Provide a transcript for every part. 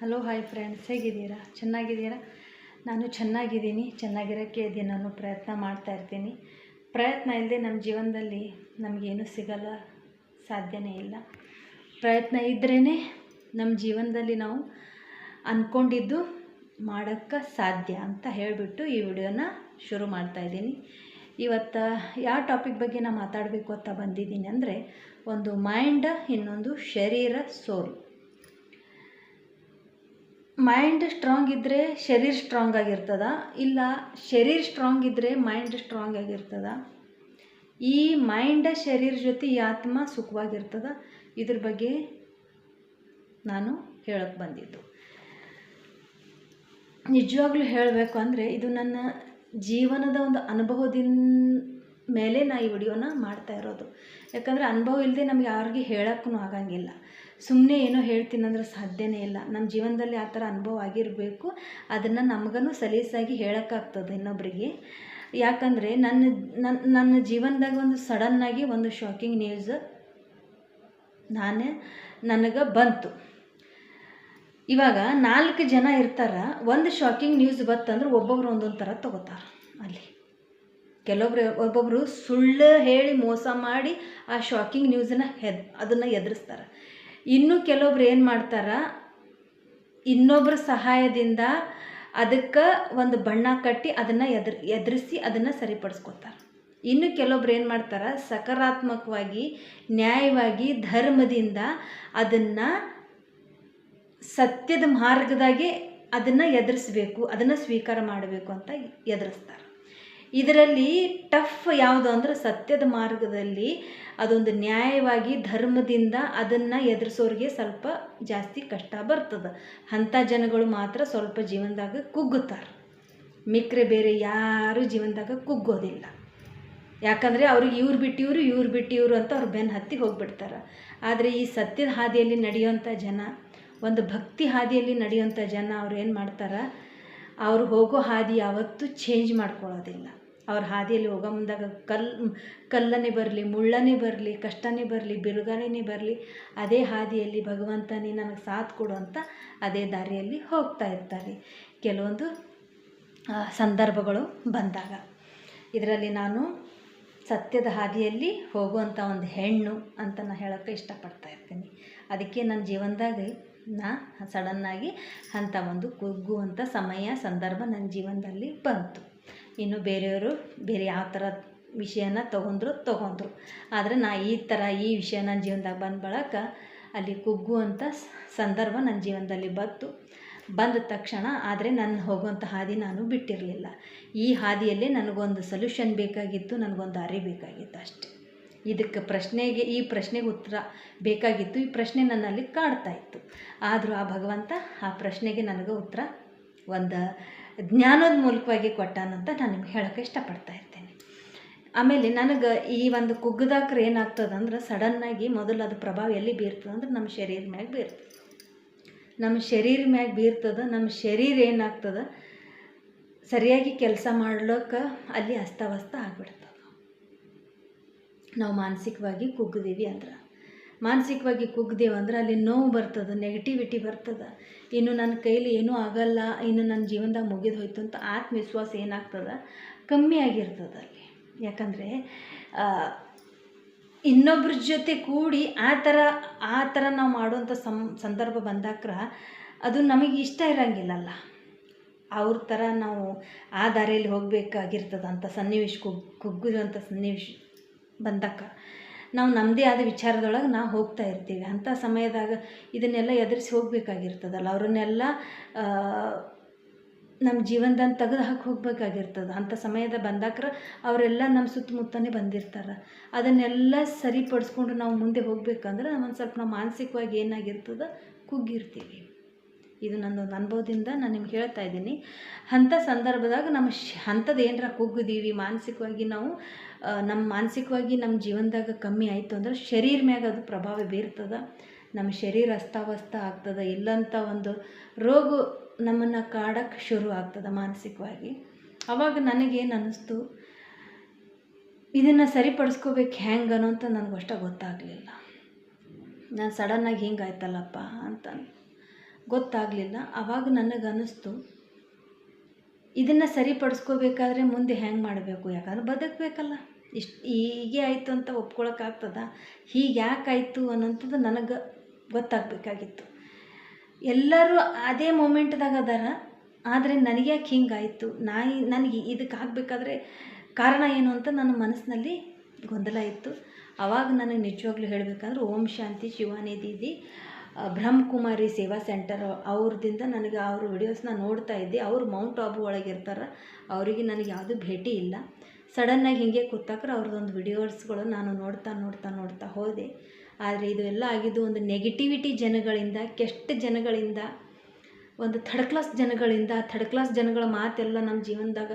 Hello hi friends ಹೇಗಿದ್ದೀರಾ? ಚೆನ್ನಾಗಿದ್ದೀರಾ? ನಾನು ಚೆನ್ನಾಗಿದ್ದೀನಿ. ಚೆನ್ನಾಗಿರೋಕ್ಕೆ ದಿನಾನು ಪ್ರಯತ್ನ ಮಾಡ್ತಾಯಿರ್ತೀನಿ ಪ್ರಯತ್ನ ಇಲ್ಲದೆ ನಮ್ಮ ಜೀವನದಲ್ಲಿ ನಮಗೇನು ಸಿಗಲ್ಲ, ಸಾಧ್ಯನೇ ಇಲ್ಲ. ಪ್ರಯತ್ನ ಇದ್ರೇ ನಮ್ಮ ಜೀವನದಲ್ಲಿ ನಾವು ಅಂದ್ಕೊಂಡಿದ್ದು ಮಾಡೋಕ್ಕೆ ಸಾಧ್ಯ ಅಂತ ಹೇಳಿಬಿಟ್ಟು ಈ ವಿಡಿಯೋನ ಶುರು ಮಾಡ್ತಾಯಿದ್ದೀನಿ ಇವತ್ತು ಯಾವ ಟಾಪಿಕ್ ಬಗ್ಗೆ ನಾನು ಮಾತಾಡಬೇಕು ಅಂತ ಬಂದಿದ್ದೀನಿ ಅಂದರೆ ಒಂದು ಮೈಂಡ್ ಇನ್ನೊಂದು ಶರೀರ ಸೋಲ್ ಮೈಂಡ್ ಸ್ಟ್ರಾಂಗ್ ಇದ್ದರೆ ಶರೀರ ಸ್ಟ್ರಾಂಗ್ ಆಗಿರ್ತದ, ಇಲ್ಲ ಶರೀರ ಸ್ಟ್ರಾಂಗ್ ಇದ್ದರೆ ಮೈಂಡ್ ಸ್ಟ್ರಾಂಗ್ ಆಗಿರ್ತದ. ಈ ಮೈಂಡ್ ಶರೀರ ಜೊತೆ ಆತ್ಮ ಸುಖವಾಗಿರ್ತದ. ಇದ್ರ ಬಗ್ಗೆ ನಾನು ಹೇಳಕ್ಕೆ ಬಂದಿದ್ದು. ನಿಜವಾಗ್ಲೂ ಹೇಳಬೇಕು ಅಂದರೆ ಇದು ನನ್ನ ಜೀವನದ ಒಂದು ಅನುಭವದಿಂದ ಮೇಲೆ ನಾ ಈ ವಿಡಿಯೋನ ಮಾಡ್ತಾ ಇರೋದು. ಯಾಕಂದರೆ ಅನುಭವ ಇಲ್ಲದೆ ನಮ್ಗೆ ಯಾರಿಗೆ ಹೇಳೋಕ್ಕೂ ಆಗಂಗಿಲ್ಲ. ಸುಮ್ಮನೆ ಏನೋ ಹೇಳ್ತೀನಂದ್ರೆ ಸಾಧ್ಯನೇ ಇಲ್ಲ. ನಮ್ಮ ಜೀವನದಲ್ಲಿ ಆ ಥರ ಅನುಭವ ಆಗಿರಬೇಕು. ಅದನ್ನು ನಮಗೂ ಸಲೀಸಾಗಿ ಹೇಳೋಕ್ಕಾಗ್ತದೆ ಇನ್ನೊಬ್ಬರಿಗೆ ಯಾಕಂದರೆ ನನ್ನ ನನ್ನ ನನ್ನ ಜೀವನದಾಗ ಒಂದು ಸಡನ್ನಾಗಿ ಒಂದು ಶಾಕಿಂಗ್ ನ್ಯೂಸ್ ನಾನೇ, ನನಗೆ ಬಂತು. ಇವಾಗ ನಾಲ್ಕು ಜನ ಇರ್ತಾರ. ಒಂದು ಶಾಕಿಂಗ್ ನ್ಯೂಸ್ ಬತ್ತಂದ್ರೆ ಒಬ್ಬೊಬ್ರು ಒಂದೊಂದು ಥರ ತಗೋತಾರೆ ಅಲ್ಲಿ. ಕೆಲವೊಬ್ರು ಒಬ್ಬೊಬ್ಬರು ಸುಳ್ಳು ಹೇಳಿ ಮೋಸ ಮಾಡಿ ಆ ಶಾಕಿಂಗ್ ನ್ಯೂಸನ್ನ ಹೆದ್, ಅದನ್ನು ಎದುರಿಸ್ತಾರೆ. ಇನ್ನು ಕೆಲವೊಬ್ರು ಏನು ಮಾಡ್ತಾರೆ? ಇನ್ನೊಬ್ಬರ ಸಹಾಯದಿಂದ ಅದಕ್ಕೆ ಒಂದು ಬಣ್ಣ ಕಟ್ಟಿ ಅದನ್ನು ಎದ್ರ, ಎದುರಿಸಿ ಅದನ್ನು ಸರಿಪಡಿಸ್ಕೊತಾರೆ. ಇನ್ನು ಕೆಲವೊಬ್ರು ಏನು ಮಾಡ್ತಾರೆ? ಸಕಾರಾತ್ಮಕವಾಗಿ, ನ್ಯಾಯವಾಗಿ, ಧರ್ಮದಿಂದ ಅದನ್ನು ಸತ್ಯದ ಮಾರ್ಗದಾಗೆ ಅದನ್ನು ಎದುರಿಸ್ಬೇಕು, ಅದನ್ನು ಸ್ವೀಕಾರ ಮಾಡಬೇಕು ಅಂತ ಎದುರಿಸ್ತಾರೆ. ಇದರಲ್ಲಿ ಟಫ್ ಯಾವುದು ಅಂದ್ರೆ ಸತ್ಯದ ಮಾರ್ಗದಲ್ಲಿ ಅದೊಂದು ನ್ಯಾಯವಾಗಿ ಧರ್ಮದಿಂದ ಅದನ್ನು ಎದುರಿಸೋರಿಗೆ ಸ್ವಲ್ಪ ಜಾಸ್ತಿ ಕಷ್ಟ ಬರ್ತದೆ. ಅಂಥ ಜನಗಳು ಮಾತ್ರ ಸ್ವಲ್ಪ ಜೀವನದಾಗ ಕುಗ್ಗುತ್ತಾರೆ. ಮಿಕ್ಕರೆ ಬೇರೆ ಯಾರು ಜೀವನದಾಗ ಕುಗ್ಗೋದಿಲ್ಲ. ಯಾಕಂದರೆ ಅವ್ರಿಗೆ ಇವ್ರು ಬಿಟ್ಟು ಇವರು ಇವ್ರು ಬಿಟ್ಟು ಇವರು ಅಂತ ಅವ್ರು ಬೆನ್ನು ಹತ್ತಿ ಹೋಗಿಬಿಡ್ತಾರೆ. ಆದರೆ ಈ ಸತ್ಯದ ಹಾದಿಯಲ್ಲಿ ನಡೆಯುವಂಥ ಜನ, ಒಂದು ಭಕ್ತಿ ಹಾದಿಯಲ್ಲಿ ನಡೆಯುವಂಥ ಜನ ಅವ್ರು ಏನು ಮಾಡ್ತಾರೆ? ಅವ್ರು ಹೋಗೋ ಹಾದಿ ಯಾವತ್ತೂ ಚೇಂಜ್ ಮಾಡ್ಕೊಳ್ಳೋದಿಲ್ಲ. ಅವ್ರ ಹಾದಿಯಲ್ಲಿ ಹೋಗೋ ಮುಂದಾಗ ಕಲ್, ಕಲ್ಲನೇ ಬರಲಿ, ಮುಳ್ಳನೇ ಬರಲಿ, ಕಷ್ಟನೇ ಬರಲಿ, ಬಿರುಗಾಳಿನೇ ಬರಲಿ, ಅದೇ ಹಾದಿಯಲ್ಲಿ ಭಗವಂತನೇ ನನಗೆ ಸಾಥ್ ಕೊಡು ಅಂತ ಅದೇ ದಾರಿಯಲ್ಲಿ ಹೋಗ್ತಾ ಇರ್ತಾರೆ. ಕೆಲವೊಂದು ಸಂದರ್ಭಗಳು ಬಂದಾಗ. ಇದರಲ್ಲಿ ನಾನು ಸತ್ಯದ ಹಾದಿಯಲ್ಲಿ ಹೋಗುವಂಥ ಒಂದು ಹೆಣ್ಣು ಅಂತ ನಾನು ಹೇಳೋಕ್ಕೆ ಇಷ್ಟಪಡ್ತಾ ಇರ್ತೀನಿ. ಅದಕ್ಕೆ ನನ್ನ ಜೀವನದಾಗ ನಾ ಸಡನ್ನಾಗಿ ಅಂಥ ಒಂದು ಕುಗ್ಗುವಂಥ ಸಮಯ, ಸಂದರ್ಭ ನನ್ನ ಜೀವನದಲ್ಲಿ ಬಂತು. ಇನ್ನು ಬೇರೆಯವರು ಬೇರೆ ಯಾವ ಥರ ವಿಷಯನ ತೊಗೊಂಡ್ರು ತೊಗೊಂಡ್ರು. ಆದರೆ ನಾ ಈ ಥರ ಈ ವಿಷಯ ನನ್ನ ಜೀವನದಾಗ ಬಂದ ಬಳಕ ಅಲ್ಲಿ ಕುಗ್ಗುವಂಥ ಸಂದರ್ಭ ನನ್ನ ಜೀವನದಲ್ಲಿ ಬಂತು. ಬಂದ ತಕ್ಷಣ ಆದರೆ ನನ್ನ ಹೋಗುವಂಥ ಹಾದಿ ನಾನು ಬಿಟ್ಟಿರಲಿಲ್ಲ. ಈ ಹಾದಿಯಲ್ಲೇ ನನಗೊಂದು ಸೊಲ್ಯೂಷನ್ ಬೇಕಾಗಿತ್ತು, ನನಗೊಂದು ಅರಿ ಬೇಕಾಗಿತ್ತು ಅಷ್ಟೆ. ಇದಕ್ಕೆ ಪ್ರಶ್ನೆಗೆ, ಈ ಪ್ರಶ್ನೆಗೆ ಉತ್ತರ ಬೇಕಾಗಿತ್ತು. ಈ ಪ್ರಶ್ನೆ ನನ್ನಲ್ಲಿ ಕಾಡ್ತಾ ಇತ್ತು. ಆದರೂ ಆ ಭಗವಂತ ಆ ಪ್ರಶ್ನೆಗೆ ನನಗೆ ಉತ್ತರ ಒಂದು ಜ್ಞಾನದ ಮೂಲಕವಾಗಿ ಕೊಟ್ಟಾನಂತ ನಾನು ನಿಮ್ಗೆ ಹೇಳೋಕ್ಕೆ ಇಷ್ಟಪಡ್ತಾ ಇರ್ತೇನೆ. ಆಮೇಲೆ ನನಗೆ ಈ ಒಂದು ಕುಗ್ಗದಾಕ್ರೆ ಏನಾಗ್ತದಂದ್ರೆ ಸಡನ್ನಾಗಿ ಮೊದಲು ಅದು ಪ್ರಭಾವ ಎಲ್ಲಿ ಬೀರ್ತದೆ ಅಂದ್ರೆ ನಮ್ಮ ಶರೀರ ಮ್ಯಾಗ ಬೀರ್ತದೆ. ನಮ್ಮ ಶರೀರ ಮ್ಯಾಗ ಬೀರ್ತದೆ, ನಮ್ಮ ಶರೀರ ಏನಾಗ್ತದೆ? ಸರಿಯಾಗಿ ಕೆಲಸ ಮಾಡ್ಲಿಕ್ಕೆ ಅಲ್ಲಿ ಅಸ್ತವ್ಯಸ್ತ ಆಗ್ಬಿಡ್ತದೆ. ನಾವು ಮಾನಸಿಕವಾಗಿ ಕುಗ್ಗಿದೀವಿ ಅಂದ್ರೆ. ಮಾನಸಿಕವಾಗಿ ಕುಗ್ದೇವು ಅಂದ್ರೆ ಅಲ್ಲಿ ನೋವು ಬರ್ತದೆ ನೆಗೆಟಿವಿಟಿ ಬರ್ತದೆ. ಇನ್ನು ನನ್ನ ಕೈಲಿ ಏನೂ ಆಗಲ್ಲ, ಇನ್ನು ನನ್ನ ಜೀವನದಾಗ ಮುಗಿದು ಹೋಯ್ತು ಅಂತ ಆತ್ಮವಿಶ್ವಾಸ ಏನಾಗ್ತದೆ? ಕಮ್ಮಿ ಆಗಿರ್ತದೆ ಅಲ್ಲಿ. ಯಾಕಂದರೆ ಇನ್ನೊಬ್ರ ಜೊತೆ ಕೂಡಿ ಆ ಥರ ಆ ಥರ ನಾವು ಮಾಡುವಂಥ ಸಂ, ಸಂದರ್ಭ ಬಂದಾಕ್ರ ಅದು ನಮಗೆ ಇಷ್ಟ ಇರೋಂಗಿಲ್ಲಲ್ಲ. ಅವ್ರ ಥರ ನಾವು ಆ ದಾರಿಯಲ್ಲಿ ಹೋಗಬೇಕಾಗಿರ್ತದಂಥ ಸನ್ನಿವೇಶ ಕುಗ್ ಕುಗ್ಗಿರುವಂಥ ಸನ್ನಿವೇಶ ಬಂದಾಗ ನಾವು ನಮ್ಮದೇ ಆದ ವಿಚಾರದೊಳಗೆ ನಾವು ಹೋಗ್ತಾ ಇರ್ತೀವಿ. ಅಂಥ ಸಮಯದಾಗ ಇದನ್ನೆಲ್ಲ ಎದುರಿಸಿ ಹೋಗಬೇಕಾಗಿರ್ತದಲ್ಲ. ಅವ್ರನ್ನೆಲ್ಲ ನಮ್ಮ ಜೀವನದಾಗ ತೆಗೆದು ಹಾಕಿ ಹೋಗ್ಬೇಕಾಗಿರ್ತದೆ. ಅಂಥ ಸಮಯದ ಬಂದಾಕ್ರ ಅವರೆಲ್ಲ ನಮ್ಮ ಸುತ್ತಮುತ್ತನೇ ಬಂದಿರ್ತಾರೆ. ಅದನ್ನೆಲ್ಲ ಸರಿಪಡಿಸ್ಕೊಂಡು ನಾವು ಮುಂದೆ ಹೋಗ್ಬೇಕಂದ್ರೆ ಒಂದು ಸ್ವಲ್ಪ ನಾವು ಮಾನಸಿಕವಾಗಿ ಏನಾಗಿರ್ತದೆ ಕುಗ್ಗಿರ್ತೀವಿ. ಇದು ನನ್ನೊಂದು ಅನುಭವದಿಂದ ನಾನು ನಿಮ್ಗೆ ಹೇಳ್ತಾ ಇದ್ದೀನಿ. ಅಂಥ ಸಂದರ್ಭದಾಗ ನಮ್ಮ ಶ್ ಅಂಥದ್ದು ಏನರ ಕುಗ್ಗಿದೀವಿ ಮಾನಸಿಕವಾಗಿ ನಾವು ನಮ್ಮ ಮಾನಸಿಕವಾಗಿ ನಮ್ಮ ಜೀವನದಾಗ ಕಮ್ಮಿ ಆಯಿತು ಅಂದ್ರೆ ಶರೀರ ಮ್ಯಾಗ ಅದು ಪ್ರಭಾವ ಬೀರ್ತದೆ. ನಮ್ಮ ಶರೀರ ಅಸ್ತವ್ಯಸ್ತ ಆಗ್ತದೆ. ಇಲ್ಲಂಥ ಒಂದು ರೋಗ ನಮ್ಮನ್ನು ಕಾಡಕ್ಕೆ ಶುರು ಆಗ್ತದೆ ಮಾನಸಿಕವಾಗಿ. ಆವಾಗ ನನಗೇನು ಅನ್ನಿಸ್ತು? ಇದನ್ನು ಸರಿಪಡಿಸ್ಕೋಬೇಕು ಹೆಂಗೆ ಅಂತ ನನಗಷ್ಟ ಗೊತ್ತಾಗಲಿಲ್ಲ. ನಾನು ಸಡನ್ನಾಗಿ ಹಿಂಗಾಯ್ತಲ್ಲಪ್ಪ ಅಂತ ಗೊತ್ತಾಗಲಿಲ್ಲ. ಆವಾಗ ನನಗೆ ಅನ್ನಿಸ್ತು ಇದನ್ನು ಸರಿಪಡಿಸ್ಕೋಬೇಕಾದ್ರೆ ಮುಂದೆ ಹೆಂಗೆ ಮಾಡಬೇಕು? ಯಾಕಂದ್ರೆ ಬದುಕಬೇಕಲ್ಲ. ಇಷ್ಟು ಹೀಗೆ ಆಯಿತು ಅಂತ ಒಪ್ಕೊಳಕ್ಕಾಗ್ತದ? ಹೀಗೆ ಯಾಕಾಯಿತು ಅನ್ನೋಂಥದ್ದು ನನಗೆ ಗೊತ್ತಾಗಬೇಕಾಗಿತ್ತು. ಎಲ್ಲರೂ ಅದೇ ಮೂಮೆಂಟ್ದಾಗ ಅದಾರ. ಆದರೆ ನನಗೆ ಯಾಕೆ ಹಿಂಗಾಯಿತು? ನಾ ನನಗೆ ಇದಕ್ಕೆ ಆಗಬೇಕಾದ್ರೆ ಕಾರಣ ಏನು ಅಂತ ನನ್ನ ಮನಸ್ಸಿನಲ್ಲಿ ಗೊಂದಲ ಇತ್ತು. ಆವಾಗ ನನಗೆ ನಿಜವಾಗ್ಲೂ ಹೇಳಬೇಕಂದ್ರೆ ಓಂ ಶಾಂತಿ ಶಿವಾನಿ ದೀದಿ. ಬ್ರಹ್ಮಕುಮಾರಿ ಸೇವಾ ಸೆಂಟರ್ ಅವ್ರದಿಂದ ನನಗೆ ಅವ್ರ ವಿಡಿಯೋಸ್ನ ನೋಡ್ತಾ ಇದ್ದೆ. ಅವರು ಮೌಂಟ್ ಆಬು ಒಳಗೆ ಇರ್ತಾರೆ. ಅವರಿಗೆ ನನಗೆ ಯಾವುದು ಭೇಟಿ ಇಲ್ಲ. ಸಡನ್ನಾಗಿ ಹೀಗೆ ಕೂತಾಕ್ರೆ ಅವ್ರದ್ದೊಂದು ವಿಡಿಯೋಸ್ಗಳು ನಾನು ನೋಡ್ತಾ ನೋಡ್ತಾ ನೋಡ್ತಾ ಹೋದೆ. ಆದರೆ ಇದು ಎಲ್ಲ ಆಗಿದ್ದು ಒಂದು ನೆಗೆಟಿವಿಟಿ ಜನಗಳಿಂದ, ಕೆಟ್ಟ ಜನಗಳಿಂದ, ಒಂದು ಥರ್ಡ್ ಕ್ಲಾಸ್ ಜನಗಳಿಂದ ಥರ್ಡ್ ಕ್ಲಾಸ್ ಜನಗಳ ಮಾತೆಲ್ಲ ನಮ್ಮ ಜೀವನದಾಗ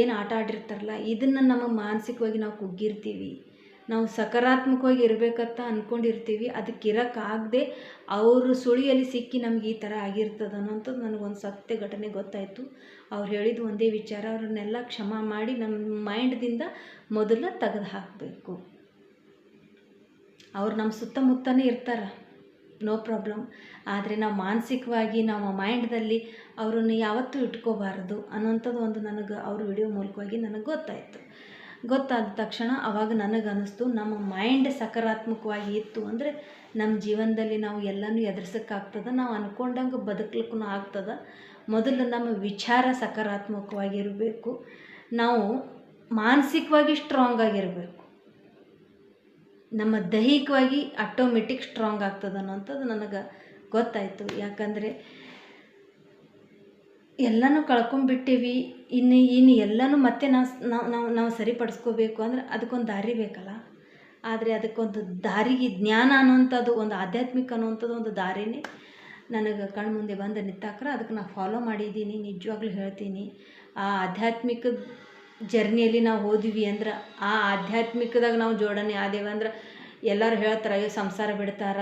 ಏನು ಆಟ ಆಡಿರ್ತಾರಲ್ಲ, ಇದನ್ನು ನಮ್ಮ ಮಾನಸಿಕವಾಗಿ ನಾವು ಕುಗ್ಗಿರ್ತೀವಿ. ನಾವು ಸಕಾರಾತ್ಮಕವಾಗಿ ಇರಬೇಕಂತ ಅಂದ್ಕೊಂಡಿರ್ತೀವಿ ಅದಕ್ಕೆ ಇರೋಕ್ಕಾಗದೆ ಅವರು ಸುಳಿಯಲ್ಲಿ ಸಿಕ್ಕಿ ನಮ್ಗೆ ಈ ಥರ ಆಗಿರ್ತದೆ ಅನ್ನೋಂಥದ್ದು ನನಗೊಂದು ಸತ್ಯ ಘಟನೆ ಗೊತ್ತಾಯಿತು. ಅವ್ರು ಹೇಳಿದ ಒಂದೇ ವಿಚಾರ, ಅವ್ರನ್ನೆಲ್ಲ ಕ್ಷಮ ಮಾಡಿ ನಮ್ಮ ಮೈಂಡ್ದಿಂದ ಮೊದಲು ತೆಗೆದು ಹಾಕಬೇಕು ಅವ್ರು ನಮ್ಮ ಸುತ್ತಮುತ್ತನೇ ಇರ್ತಾರೆ, ನೋ ಪ್ರಾಬ್ಲಮ್. ಆದರೆ ನಾವು ಮಾನಸಿಕವಾಗಿ, ನಮ್ಮ ಮೈಂಡ್ದಲ್ಲಿ ಅವರನ್ನು ಯಾವತ್ತೂ ಇಟ್ಕೋಬಾರ್ದು ಅನ್ನೋಂಥದ್ದು ಒಂದು ನನಗೆ, ಅವ್ರ ವಿಡಿಯೋ ಮೂಲಕವಾಗಿ ನನಗೆ ಗೊತ್ತಾಯಿತು. ಗೊತ್ತಾದ ತಕ್ಷಣ ಅವಾಗ ನನಗೆ ಅನ್ನಿಸ್ತು ನಮ್ಮ ಮೈಂಡ್ ಸಕಾರಾತ್ಮಕವಾಗಿ ಇತ್ತು ಅಂದರೆ ನಮ್ಮ ಜೀವನದಲ್ಲಿ ನಾವು ಎಲ್ಲನೂ ಎದುರಿಸೋಕ್ಕಾಗ್ತದೆ, ನಾವು ಅಂದ್ಕೊಂಡಂಗೆ ಬದುಕಲಿಕ್ಕೂ ಆಗ್ತದೆ. ಮೊದಲು ನಮ್ಮ ವಿಚಾರ ಸಕಾರಾತ್ಮಕವಾಗಿರಬೇಕು, ನಾವು ಮಾನಸಿಕವಾಗಿ ಸ್ಟ್ರಾಂಗ್ ಆಗಿರಬೇಕು. ನಮ್ಮ ದೈಹಿಕವಾಗಿ ಆಟೋಮೆಟಿಕ್ ಸ್ಟ್ರಾಂಗ್ ಆಗ್ತದೆ ಅನ್ನೋಂಥದ್ದು ನನಗೆ ಗೊತ್ತಾಯಿತು. ಯಾಕಂದರೆ ಎಲ್ಲನೂ ಕಳ್ಕೊಂಡ್ಬಿಟ್ಟೀವಿ ಇನ್ನು ಇನ್ನು ಎಲ್ಲನೂ ಮತ್ತೆ ನಾವು ನಾವು ನಾವು ನಾವು ಸರಿಪಡಿಸ್ಕೋಬೇಕು ಅಂದ್ರೆ ಅದಕ್ಕೊಂದು ದಾರಿ ಬೇಕಲ್ಲ. ಆದರೆ ಅದಕ್ಕೊಂದು ದಾರಿಗೆ ಜ್ಞಾನ ಅನ್ನುವಂಥದ್ದು, ಒಂದು ಆಧ್ಯಾತ್ಮಿಕ ಅನ್ನುವಂಥದ್ದು ಒಂದು ದಾರಿನೇ ನನಗೆ ಕಣ್ಣು ಮುಂದೆ ಬಂದು ನಿಂತಾಕ್ರೆ ಅದಕ್ಕೆ ನಾನು ಫಾಲೋ ಮಾಡಿದ್ದೀನಿ, ನಿಜವಾಗ್ಲೂ ಹೇಳ್ತೀನಿ. ಆ ಆಧ್ಯಾತ್ಮಿಕ ಜರ್ನಿಯಲ್ಲಿ ನಾವು ಹೋದ್ವಿ ಅಂದ್ರೆ, ಆ ಆಧ್ಯಾತ್ಮಿಕದಾಗ ನಾವು ಜೋಡಣೆ ಆದೇವು ಅಂದ್ರೆ ಎಲ್ಲರೂ ಹೇಳ್ತಾರೆ, ಅಯ್ಯೋ ಸಂಸಾರ ಬಿಡ್ತಾರ,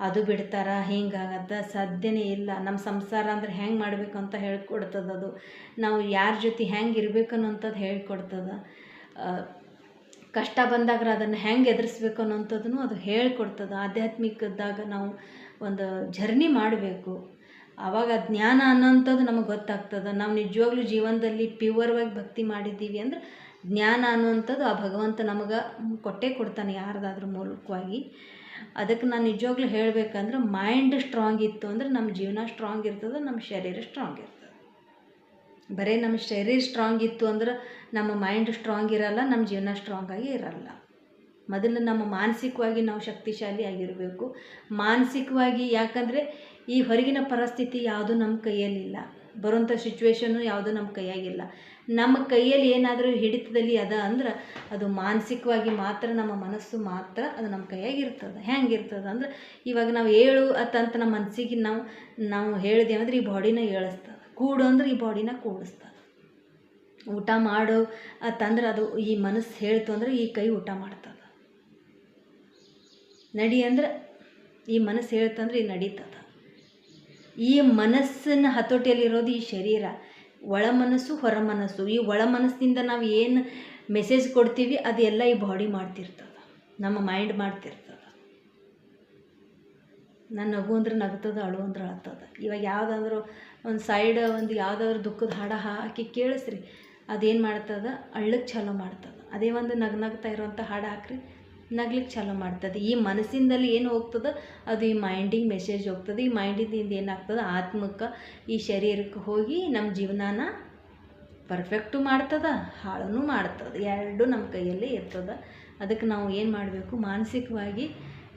ಅದು ಬಿಡ್ತಾರ ಹಿಂಗಾಗತ್ತೆ ಸಾಧ್ಯನೇ ಇಲ್ಲ. ನಮ್ಮ ಸಂಸಾರ ಅಂದ್ರೆ ಹೆಂಗೆ ಮಾಡಬೇಕು ಅಂತ ಹೇಳ್ಕೊಡ್ತದದು ನಾವು ಯಾರ ಜೊತೆ ಹೆಂಗೆ ಇರಬೇಕು ಅನ್ನೋಂಥದ್ದು ಹೇಳ್ಕೊಡ್ತದೆ. ಕಷ್ಟ ಬಂದಾಗ ಅದನ್ನು ಹೆಂಗೆ ಎದುರಿಸ್ಬೇಕು ಅನ್ನೋಂಥದ್ದನ್ನು ಅದು ಹೇಳ್ಕೊಡ್ತದೆ. ಆಧ್ಯಾತ್ಮಿಕದಾಗ ನಾವು ಒಂದು ಜರ್ನಿ ಮಾಡಬೇಕು. ಆವಾಗ ಜ್ಞಾನ ಅನ್ನೋಂಥದ್ದು ನಮಗೆ ಗೊತ್ತಾಗ್ತದೆ. ನಾವು ನಿಜವಾಗ್ಲೂ ಜೀವನದಲ್ಲಿ ಪ್ಯೂವರ್ವಾಗಿ ಭಕ್ತಿ ಮಾಡಿದ್ದೀವಿ ಅಂದ್ರೆ ಜ್ಞಾನ ಅನ್ನುವಂಥದ್ದು ಆ ಭಗವಂತ ನಮಗೆ ಕೊಟ್ಟೇ ಕೊಡ್ತಾನೆ ಯಾರ್ದಾದ್ರೂ ಮೂಲಕವಾಗಿ. ಅದಕ್ಕೆ ನಾನು ನಿಜವಾಗ್ಲೂ ಹೇಳಬೇಕಂದ್ರೆ ಮೈಂಡ್ ಸ್ಟ್ರಾಂಗ್ ಇತ್ತು ಅಂದ್ರೆ ನಮ್ಮ ಜೀವನ ಸ್ಟ್ರಾಂಗ್ ಇರ್ತದೆ ನಮ್ಮ ಶರೀರ ಸ್ಟ್ರಾಂಗ್ ಇರ್ತದೆ. ಬರೀ ನಮ್ಮ ಶರೀರ ಸ್ಟ್ರಾಂಗ್ ಇತ್ತು ಅಂದ್ರೆ ನಮ್ಮ ಮೈಂಡ್ ಸ್ಟ್ರಾಂಗ್ ಇರಲ್ಲ ನಮ್ಮ ಜೀವನ ಸ್ಟ್ರಾಂಗ್ ಆಗಿ ಇರಲ್ಲ. ಮೊದಲು ನಮ್ಮ ಮಾನಸಿಕವಾಗಿ ನಾವು ಶಕ್ತಿಶಾಲಿ ಆಗಿರಬೇಕು. ಮಾನಸಿಕವಾಗಿ ಯಾಕಂದರೆ ಈ ಹೊರಗಿನ ಪರಿಸ್ಥಿತಿ ಯಾವುದೂ ನಮ್ಮ ಕೈಯಲ್ಲಿಲ್ಲ. ಬರುವಂಥ ಸಿಚುವೇಶನ್ನು ಯಾವುದೂ ನಮ್ಮ ಕೈಯಾಗಿಲ್ಲ. ನಮ್ಮ ಕೈಯಲ್ಲಿ ಏನಾದರೂ ಹಿಡಿತದಲ್ಲಿ ಅದ ಅಂದ್ರೆ ಅದು ಮಾನಸಿಕವಾಗಿ ಮಾತ್ರ ನಮ್ಮ ಮನಸ್ಸು ಮಾತ್ರ ಅದು ನಮ್ಮ ಕೈಯಾಗಿರ್ತದೆ. ಹೆಂಗಿರ್ತದೆ ಅಂದ್ರೆ ಇವಾಗ ನಾವು ಏಳು ಅತ್ತಂತ ನಮ್ಮ ಮನಸ್ಸಿಗೆ ನಾವು ನಾವು ಹೇಳಿದೆ ಅಂದ್ರೆ ಈ ಬಾಡಿನ ಏಳಿಸ್ತದೆ. ಕೂಡು ಅಂದ್ರೆ ಈ ಬಾಡಿನ ಕೂಡಿಸ್ತದೆ. ಊಟ ಮಾಡು ಅತ್ತಂದ್ರೆ ಅದು ಈ ಮನಸ್ಸು ಹೇಳ್ತು ಅಂದ್ರೆ ಈ ಕೈ ಊಟ ಮಾಡ್ತದೆ. ನಡಿ ಅಂದ್ರೆ ಈ ಮನಸ್ಸು ಹೇಳ್ತಂದ್ರೆ ಈ ನಡೀತದೆ. ಈ ಮನಸ್ಸಿನ ಹತೋಟಿಯಲ್ಲಿರೋದು ಈ ಶರೀರ. ಒಳ ಮನಸ್ಸು, ಹೊರ ಮನಸ್ಸು. ಈ ಒಳ ಮನಸ್ಸಿನಿಂದ ನಾವು ಏನು ಮೆಸೇಜ್ ಕೊಡ್ತೀವಿ, ಅದೆಲ್ಲ ಈ ಬಾಡಿ ಮಾಡ್ತಿರ್ತದೆ. ನಮ್ಮ ಮೈಂಡ್ ಮಾಡ್ತಿರ್ತದೆ. ನಾನು ನಗು ಅಂದ್ರೆ ನಗ್ತದೆ, ಅಳು ಅಂದ್ರೆ ಅಳ್ತದೆ. ಇವಾಗ ಯಾವುದಾದ್ರೂ ಒಂದು ಸೈಡ್ ಒಂದು ಯಾವುದಾದ್ರೂ ದುಃಖದ ಹಾಡ ಹಾಕಿ ಕೇಳಿಸ್ರಿ. ಅದೇನು ಮಾಡ್ತದೆ? ಅಳ್ಳಕ್ಕೆ ಚಾಲೂ ಮಾಡ್ತದೆ. ಅದೇ ಒಂದು ನಗ್ ನಗ್ತಾ ಇರೋಂಥ ಹಾಡು ಹಾಕ್ರಿ. ನಗ್ಲಿಕ್ಕೆ ಚಾಲೂ ಮಾಡ್ತದೆ. ಈ ಮನಸ್ಸಿಂದಲ್ಲಿ ಏನು ಹೋಗ್ತದೆ? ಅದು ಈ ಮೈಂಡಿಗೆ ಮೆಸೇಜ್ ಹೋಗ್ತದೆ. ಈ ಮೈಂಡಿಂದ ಏನಾಗ್ತದೆ? ಆತ್ಮಕ್ಕೆ ಈ ಶರೀರಕ್ಕೆ ಹೋಗಿ ನಮ್ಮ ಜೀವನಾನ ಪರ್ಫೆಕ್ಟು ಮಾಡ್ತದ ಹಾಳೂ ಮಾಡ್ತದೆ. ಎರಡೂ ನಮ್ಮ ಕೈಯಲ್ಲೇ ಇರ್ತದೆ. ಅದಕ್ಕೆ ನಾವು ಏನು ಮಾಡಬೇಕು? ಮಾನಸಿಕವಾಗಿ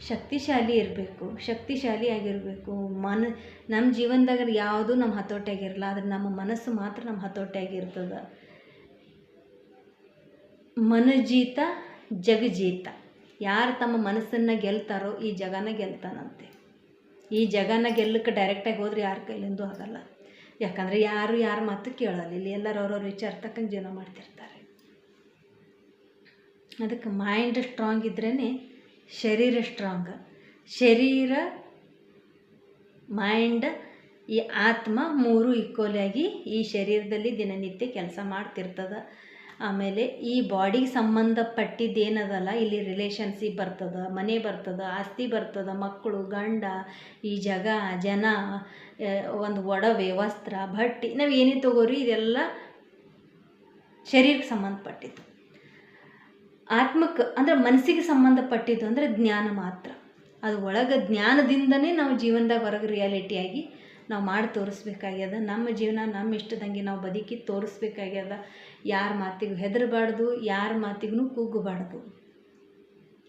ಶಕ್ತಿಶಾಲಿ ಇರಬೇಕು. ಶಕ್ತಿಶಾಲಿ ಆಗಿರಬೇಕು. ಮನ ನಮ್ಮ ಜೀವನದಾಗ ಯಾವುದೂ ನಮ್ಮ ಹತೋಟಿಯಾಗಿರಲ್ಲ. ಆದರೆ ನಮ್ಮ ಮನಸ್ಸು ಮಾತ್ರ ನಮ್ಮ ಹತೋಟಿಯಾಗಿರ್ತದೆ. ಮನಜೀತ, ಜಗಜೀತ. ಯಾರು ತಮ್ಮ ಮನಸ್ಸನ್ನು ಗೆಲ್ತಾರೋ ಈ ಜಗನ ಗೆಲ್ತಾನಂತೆ. ಈ ಜಗನ ಗೆಲ್ಲಕ್ಕೆ ಡೈರೆಕ್ಟಾಗಿ ಹೋದ್ರೆ ಯಾರ ಕೈಲಿಂದೂ ಆಗಲ್ಲ. ಯಾಕಂದರೆ ಯಾರು ಯಾರ ಮಾತು ಕೇಳಲ್ಲ. ಇಲ್ಲಿ ಎಲ್ಲರೂ ಅವ್ರವ್ರ ವಿಚಾರ ತಕ್ಕಂಗೆ ಜೀವನ ಮಾಡ್ತಿರ್ತಾರೆ. ಅದಕ್ಕೆ ಮೈಂಡ್ ಸ್ಟ್ರಾಂಗ್ ಇದ್ರೇ ಶರೀರ ಸ್ಟ್ರಾಂಗ್ ಶರೀರ ಮೈಂಡ್ ಈ ಆತ್ಮ ಮೂರು ಈಕ್ವಲಿಯಾಗಿ ಈ ಶರೀರದಲ್ಲಿ ದಿನನಿತ್ಯ ಕೆಲಸ ಮಾಡ್ತಿರ್ತದೆ. ಆಮೇಲೆ ಈ ಬಾಡಿಗೆ ಸಂಬಂಧಪಟ್ಟಿದ್ದೇನದಲ್ಲ, ಇಲ್ಲಿ ರಿಲೇಷನ್ಶಿಪ್ ಬರ್ತದೆ, ಮನೆ ಬರ್ತದೆ, ಆಸ್ತಿ ಬರ್ತದೆ, ಮಕ್ಕಳು, ಗಂಡ, ಈ ಜಗ, ಜನ ಒಂದು ಒಡವೆ, ವಸ್ತ್ರ, ಬಟ್ಟೆ, ನಾವು ಏನೇ ತಗೋರಿ ಇದೆಲ್ಲ ಶರೀರಕ್ಕೆ ಸಂಬಂಧಪಟ್ಟಿದ್ದು. ಆತ್ಮಕ್ಕೆ ಅಂದರೆ ಮನಸ್ಸಿಗೆ ಸಂಬಂಧಪಟ್ಟಿದ್ದು ಅಂದರೆ ಜ್ಞಾನ ಮಾತ್ರ. ಅದು ಒಳಗೆ ಜ್ಞಾನದಿಂದನೇ ನಾವು ಜೀವನದಾಗ ಹೊರಗೆ ರಿಯಾಲಿಟಿಯಾಗಿ ನಾವು ಮಾಡಿ ತೋರಿಸ್ಬೇಕಾಗ್ಯದ, ನಮ್ಮ ಜೀವನ, ನಮ್ಮ ಇಷ್ಟದಂಗೆ ನಾವು ಬದುಕಿ ತೋರಿಸ್ಬೇಕಾಗ್ಯದ. ಯಾರ ಮಾತಿಗೂ ಹೆದರಬಾರ್ದು, ಯಾರ ಮಾತಿಗೂ ಕೂಗಬಾರ್ದು.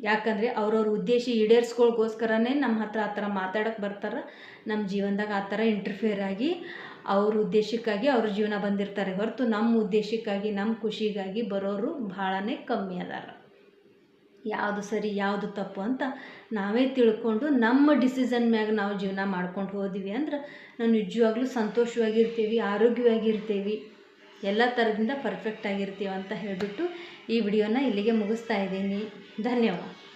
ಯಾಕಂದರೆ ಅವ್ರವ್ರ ಉದ್ದೇಶ ಈಡೇರಿಸ್ಕೊಳ್ಗೋಸ್ಕರನೇ ನಮ್ಮ ಹತ್ರ ಆ ಥರ ಮಾತಾಡೋಕ್ಕೆ ಬರ್ತಾರೆ. ನಮ್ಮ ಜೀವನದಾಗ ಆ ಥರ ಇಂಟರ್ಫಿಯರ್ ಆಗಿ ಅವ್ರ ಉದ್ದೇಶಕ್ಕಾಗಿ ಅವ್ರ ಜೀವನ ಬಂದಿರ್ತಾರೆ ಹೊರತು ನಮ್ಮ ಉದ್ದೇಶಕ್ಕಾಗಿ ನಮ್ಮ ಖುಷಿಗಾಗಿ ಬರೋರು ಭಾಳನೇ ಕಮ್ಮಿ ಅದಾರ. ಯಾವುದು ಸರಿ, ಯಾವುದು ತಪ್ಪು ಅಂತ ನಾವೇ ತಿಳ್ಕೊಂಡು ನಮ್ಮ ಡಿಸಿಷನ್ ಮ್ಯಾಗ ನಾವು ಜೀವನ ಮಾಡ್ಕೊಂಡು ಹೋದ್ವಿ ಅಂದ್ರೆ ನಾವು ನಿಜವಾಗ್ಲೂ ಸಂತೋಷವಾಗಿರ್ತೀವಿ, ಆರೋಗ್ಯವಾಗಿರ್ತೀವಿ. ಎಲ್ಲ ಥರದಿಂದ ಪರ್ಫೆಕ್ಟ್ ಆಗಿರ್ತೀವಿ ಅಂತ ಹೇಳಿಬಿಟ್ಟು ಈ ವಿಡಿಯೋನ ಇಲ್ಲಿಗೆ ಮುಗಿಸ್ತಾ ಇದ್ದೀನಿ. ಧನ್ಯವಾದ.